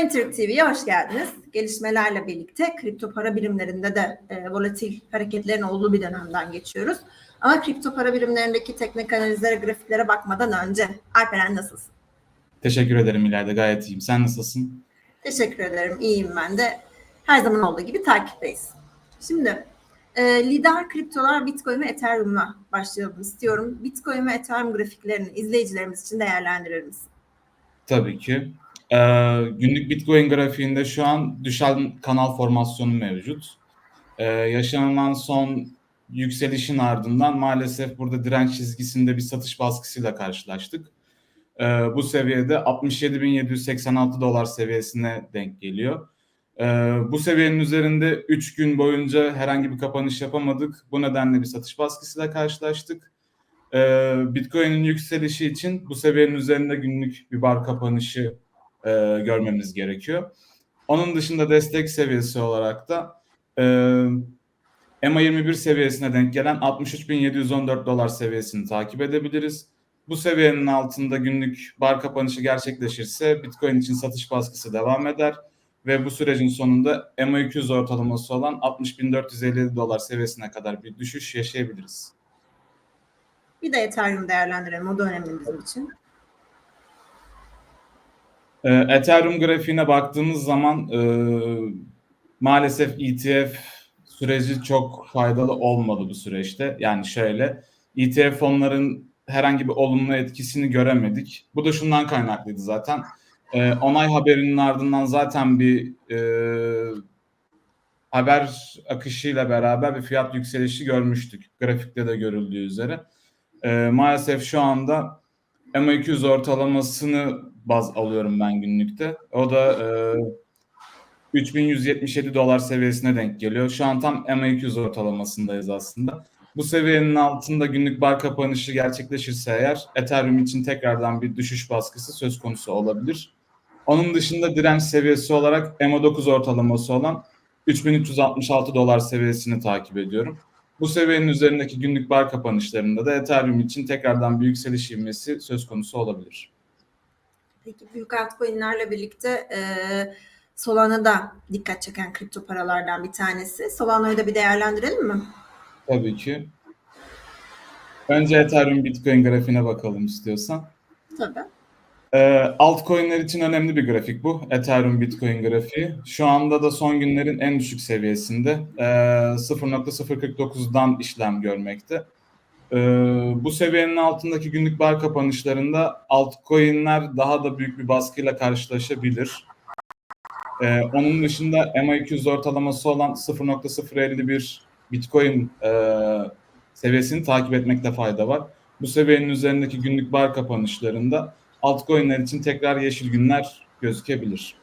CoinTürk TV'ye hoş geldiniz. Gelişmelerle birlikte kripto para birimlerinde de e, volatil hareketlerin olduğu bir dönemden geçiyoruz. Ama kripto para birimlerindeki teknik analizlere, grafiklere bakmadan önce Alperen nasılsın? Teşekkür ederim İlayda. Gayet iyiyim. Sen nasılsın? Teşekkür ederim. İyiyim ben de. Her zaman olduğu gibi takipteyiz. Şimdi e, lider kriptolar Bitcoin ve Ethereum'la başlayalım istiyorum. Bitcoin ve Ethereum grafiklerini izleyicilerimiz için değerlendirir misin? Tabii ki. Ee, günlük Bitcoin grafiğinde şu an düşen kanal formasyonu mevcut. Ee, yaşanılan son yükselişin ardından maalesef burada direnç çizgisinde bir satış baskısıyla karşılaştık. Ee, bu seviyede 67.786 dolar seviyesine denk geliyor. Ee, bu seviyenin üzerinde 3 gün boyunca herhangi bir kapanış yapamadık. Bu nedenle bir satış baskısıyla karşılaştık. Ee, Bitcoin'in yükselişi için bu seviyenin üzerinde günlük bir bar kapanışı e, görmemiz gerekiyor. Onun dışında destek seviyesi olarak da e, EMA21 seviyesine denk gelen 63.714 dolar seviyesini takip edebiliriz. Bu seviyenin altında günlük bar kapanışı gerçekleşirse Bitcoin için satış baskısı devam eder ve bu sürecin sonunda EMA200 ortalaması olan 60.457 dolar seviyesine kadar bir düşüş yaşayabiliriz. Bir de Ethereum değerlendirelim. O da önemli bizim için. Ee, Ethereum grafiğine baktığımız zaman e, maalesef ETF süreci çok faydalı olmadı bu süreçte. Yani şöyle ETF fonların herhangi bir olumlu etkisini göremedik. Bu da şundan kaynaklıydı zaten. E, onay haberinin ardından zaten bir e, haber akışıyla beraber bir fiyat yükselişi görmüştük. Grafikte de görüldüğü üzere. E, maalesef şu anda MA200 ortalamasını baz alıyorum ben günlükte. O da e, 3177 dolar seviyesine denk geliyor. Şu an tam MA200 ortalamasındayız aslında. Bu seviyenin altında günlük bar kapanışı gerçekleşirse eğer Ethereum için tekrardan bir düşüş baskısı söz konusu olabilir. Onun dışında direnç seviyesi olarak MA9 ortalaması olan 3366 dolar seviyesini takip ediyorum. Bu seviyenin üzerindeki günlük bar kapanışlarında da Ethereum için tekrardan bir yükseliş ivmesi söz konusu olabilir. Peki büyük altcoin'lerle birlikte e, Solana da dikkat çeken kripto paralardan bir tanesi. Solana'yı da bir değerlendirelim mi? Tabii ki. Önce Ethereum Bitcoin grafiğine bakalım istiyorsan. Tabii. Ee, altcoin'ler için önemli bir grafik bu. Ethereum Bitcoin grafiği. Şu anda da son günlerin en düşük seviyesinde. Ee, 0.049'dan işlem görmekte. Ee, bu seviyenin altındaki günlük bar kapanışlarında altcoin'ler daha da büyük bir baskıyla karşılaşabilir. Ee, onun dışında MA200 ortalaması olan 0.051 Bitcoin e, seviyesini takip etmekte fayda var. Bu seviyenin üzerindeki günlük bar kapanışlarında altcoin'ler için tekrar yeşil günler gözükebilir.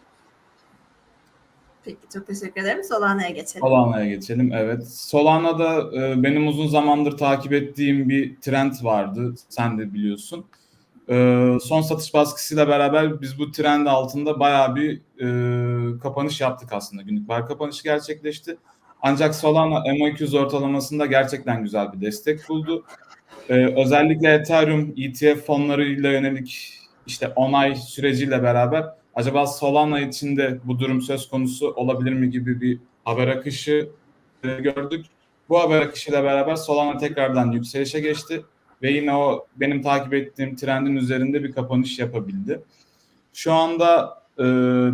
Peki çok teşekkür ederim. Solana'ya geçelim. Solana'ya geçelim. Evet. Solana'da e, benim uzun zamandır takip ettiğim bir trend vardı. Sen de biliyorsun. E, son satış baskısıyla beraber biz bu trend altında bayağı bir e, kapanış yaptık aslında. Günlük bar kapanışı gerçekleşti. Ancak Solana MA200 ortalamasında gerçekten güzel bir destek buldu. Ee, özellikle Ethereum ETF fonlarıyla yönelik işte onay süreciyle beraber acaba Solana için de bu durum söz konusu olabilir mi gibi bir haber akışı gördük. Bu haber akışıyla beraber Solana tekrardan yükselişe geçti ve yine o benim takip ettiğim trendin üzerinde bir kapanış yapabildi. Şu anda e,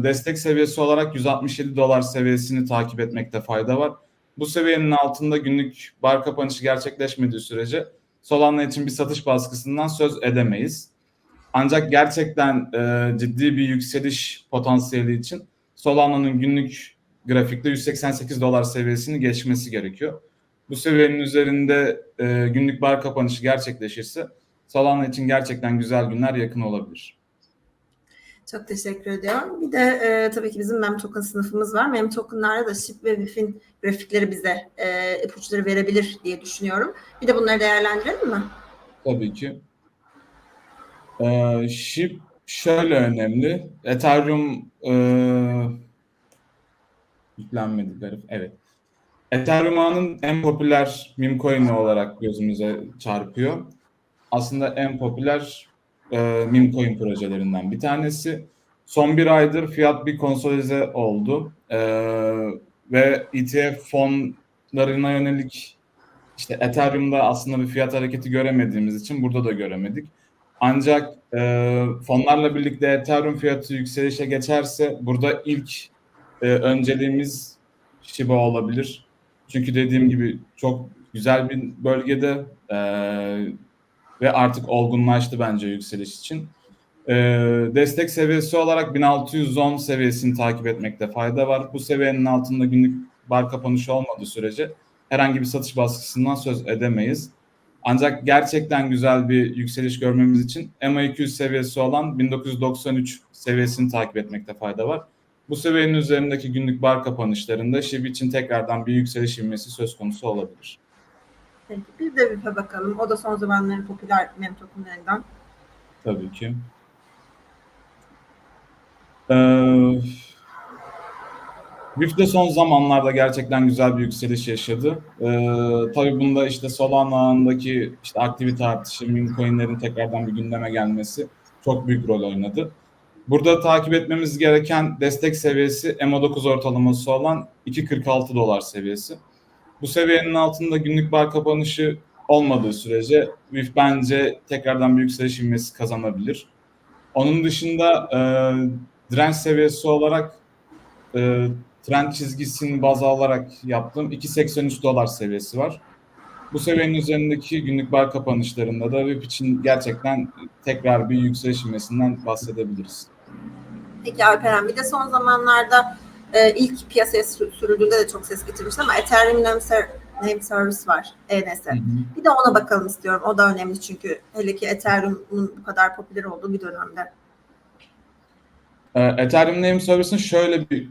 destek seviyesi olarak 167 dolar seviyesini takip etmekte fayda var. Bu seviyenin altında günlük bar kapanışı gerçekleşmediği sürece Solana için bir satış baskısından söz edemeyiz. Ancak gerçekten e, ciddi bir yükseliş potansiyeli için Solana'nın günlük grafikte 188 dolar seviyesini geçmesi gerekiyor. Bu seviyenin üzerinde e, günlük bar kapanışı gerçekleşirse Solana için gerçekten güzel günler yakın olabilir. Çok teşekkür ediyorum. Bir de e, tabii ki bizim mem token sınıfımız var. Mem tokenlarda da SHIB ve BIF'in grafikleri bize e, ipuçları verebilir diye düşünüyorum. Bir de bunları değerlendirelim mi? Tabii ki. Ee, SHIB şöyle önemli. Ethereum e, yüklenmedi garip. Evet. Ethereum ağının en popüler meme coin'i olarak gözümüze çarpıyor. Aslında en popüler e, meme coin projelerinden bir tanesi. Son bir aydır fiyat bir konsolize oldu. Ee, ve ETF fonlarına yönelik işte Ethereum'da aslında bir fiyat hareketi göremediğimiz için burada da göremedik. Ancak e, fonlarla birlikte Ethereum fiyatı yükselişe geçerse burada ilk e, önceliğimiz Shiba olabilir. Çünkü dediğim gibi çok güzel bir bölgede e, ve artık olgunlaştı bence yükseliş için. E, destek seviyesi olarak 1610 seviyesini takip etmekte fayda var. Bu seviyenin altında günlük bar kapanışı olmadığı sürece herhangi bir satış baskısından söz edemeyiz. Ancak gerçekten güzel bir yükseliş görmemiz için MA200 seviyesi olan 1993 seviyesini takip etmekte fayda var. Bu seviyenin üzerindeki günlük bar kapanışlarında SHIB için tekrardan bir yükseliş ivmesi söz konusu olabilir. Peki bir de VIP'e bakalım. O da son zamanların popüler mem tokenlarından. Tabii ki. Ee, VIF de son zamanlarda gerçekten güzel bir yükseliş yaşadı. Ee, tabii bunda işte Solana ağındaki işte aktivite artışı, meme coinlerin tekrardan bir gündeme gelmesi çok büyük rol oynadı. Burada takip etmemiz gereken destek seviyesi MA9 ortalaması olan 2.46 dolar seviyesi. Bu seviyenin altında günlük bar kapanışı olmadığı sürece VIF bence tekrardan bir yükseliş ivmesi kazanabilir. Onun dışında e, direnç seviyesi olarak e, trend çizgisini baz alarak yaptığım 2.83 dolar seviyesi var. Bu seviyenin üzerindeki günlük bar kapanışlarında da VIP için gerçekten tekrar bir yükseliş ivmesinden bahsedebiliriz. Peki Alperen bir de son zamanlarda e, ilk piyasaya sür- sürüldüğünde de çok ses getirmişti ama Ethereum Name, Ser- Name Service var. ENS. Bir de ona bakalım istiyorum. O da önemli çünkü hele ki Ethereum'un bu kadar popüler olduğu bir dönemde. Ee, Ethereum Name Service'in şöyle bir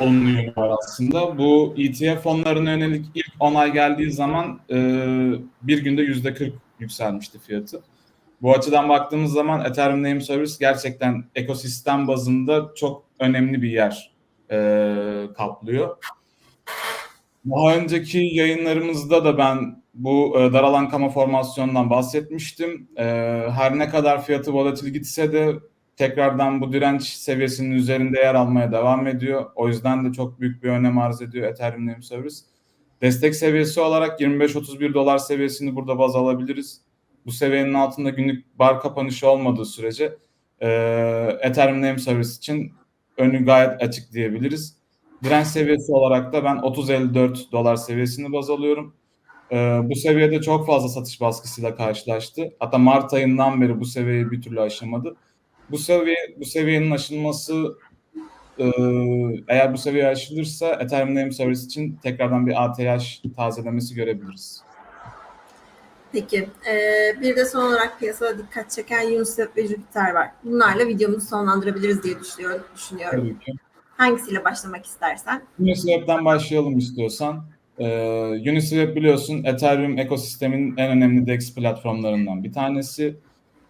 olumlu var aslında. Bu ETF fonlarına yönelik ilk onay geldiği zaman e, bir günde yüzde 40 yükselmişti fiyatı. Bu açıdan baktığımız zaman Ethereum Name Service gerçekten ekosistem bazında çok önemli bir yer e, kaplıyor. Daha önceki yayınlarımızda da ben bu e, daralan kama formasyonundan bahsetmiştim. E, her ne kadar fiyatı volatil gitse de tekrardan bu direnç seviyesinin üzerinde yer almaya devam ediyor. O yüzden de çok büyük bir önem arz ediyor Ethereum Name Service. Destek seviyesi olarak 25-31 dolar seviyesini burada baz alabiliriz. Bu seviyenin altında günlük bar kapanışı olmadığı sürece e, Ethereum Name Service için önü gayet açık diyebiliriz. Direnç seviyesi olarak da ben 30-54 dolar seviyesini baz alıyorum. E, bu seviyede çok fazla satış baskısıyla karşılaştı. Hatta Mart ayından beri bu seviyeyi bir türlü aşamadı. Bu seviye bu seviyenin aşılması e, eğer bu seviye aşılırsa Ethereum Name Service için tekrardan bir ATH tazelemesi görebiliriz. Peki e, bir de son olarak piyasada dikkat çeken Uniswap ve Jupiter var. Bunlarla videomuzu sonlandırabiliriz diye düşünüyorum. düşünüyorum. Tabii ki. Hangisiyle başlamak istersen? Uniswap'ten başlayalım istiyorsan. Ee, Uniswap biliyorsun Ethereum ekosisteminin en önemli DEX platformlarından bir tanesi.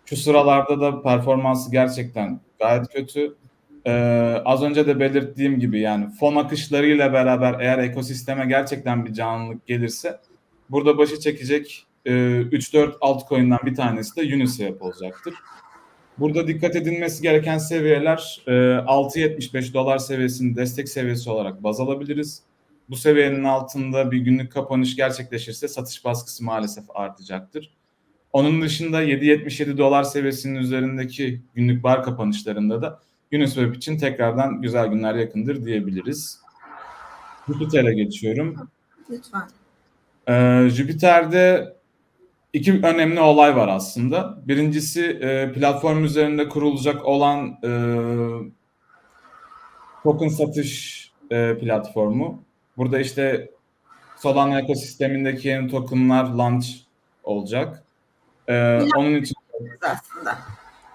Şu sıralarda da performansı gerçekten gayet kötü. Ee, az önce de belirttiğim gibi yani fon akışlarıyla beraber eğer ekosisteme gerçekten bir canlılık gelirse burada başı çekecek e, 3-4 altcoin'den bir tanesi de Uniswap olacaktır. Burada dikkat edilmesi gereken seviyeler e, 6.75 dolar seviyesini destek seviyesi olarak baz alabiliriz. Bu seviyenin altında bir günlük kapanış gerçekleşirse satış baskısı maalesef artacaktır. Onun dışında 7.77 dolar seviyesinin üzerindeki günlük bar kapanışlarında da Uniswap için tekrardan güzel günler yakındır diyebiliriz. Jupiter'e geçiyorum. Lütfen. Ee, Jüpiter'de iki önemli olay var aslında. Birincisi e, platform üzerinde kurulacak olan e, token satış e, platformu. Burada işte Solana ekosistemindeki yeni tokenlar launch olacak. E, onun için aslında.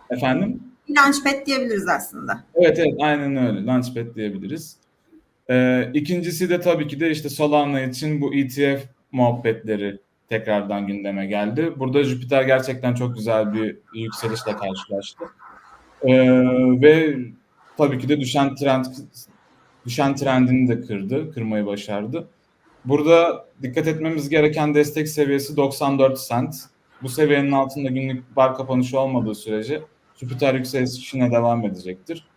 efendim. Launchpad diyebiliriz aslında. Evet evet aynen öyle. Launchpad diyebiliriz. Ee, ikincisi de tabii ki de işte Solana için bu ETF muhabbetleri tekrardan gündeme geldi. Burada Jupiter gerçekten çok güzel bir yükselişle karşılaştı. Ee, ve tabii ki de düşen trend düşen trendini de kırdı, kırmayı başardı. Burada dikkat etmemiz gereken destek seviyesi 94 cent. Bu seviyenin altında günlük bar kapanışı olmadığı sürece Jupiter yükselişine devam edecektir.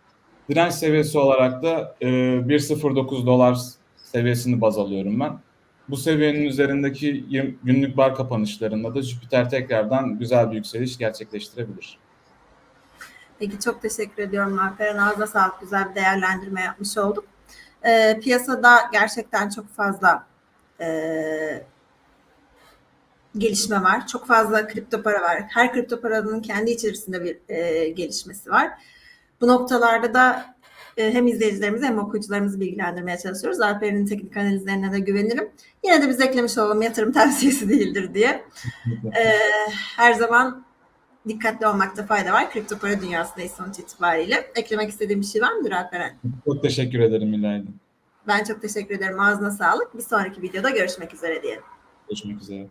Direnç seviyesi olarak da e, 1.09 dolar seviyesini baz alıyorum ben. Bu seviyenin üzerindeki 20 günlük bar kapanışlarında da Jüpiter tekrardan güzel bir yükseliş gerçekleştirebilir. Peki çok teşekkür ediyorum Alperen. Ağzına sağlık. Güzel bir değerlendirme yapmış olduk. Ee, piyasada gerçekten çok fazla e, gelişme var. Çok fazla kripto para var. Her kripto paranın kendi içerisinde bir e, gelişmesi var. Bu noktalarda da e, hem izleyicilerimizi hem okuyucularımızı bilgilendirmeye çalışıyoruz. Alperen'in teknik analizlerine de güvenirim. Yine de biz eklemiş olalım yatırım tavsiyesi değildir diye. E, her zaman dikkatli olmakta fayda var. Kripto para dünyasındayız sonuç itibariyle. Eklemek istediğim bir şey var mıdır Alperen? Çok teşekkür ederim İlayda. Ben çok teşekkür ederim. Ağzına sağlık. Bir sonraki videoda görüşmek üzere diyelim. Görüşmek üzere.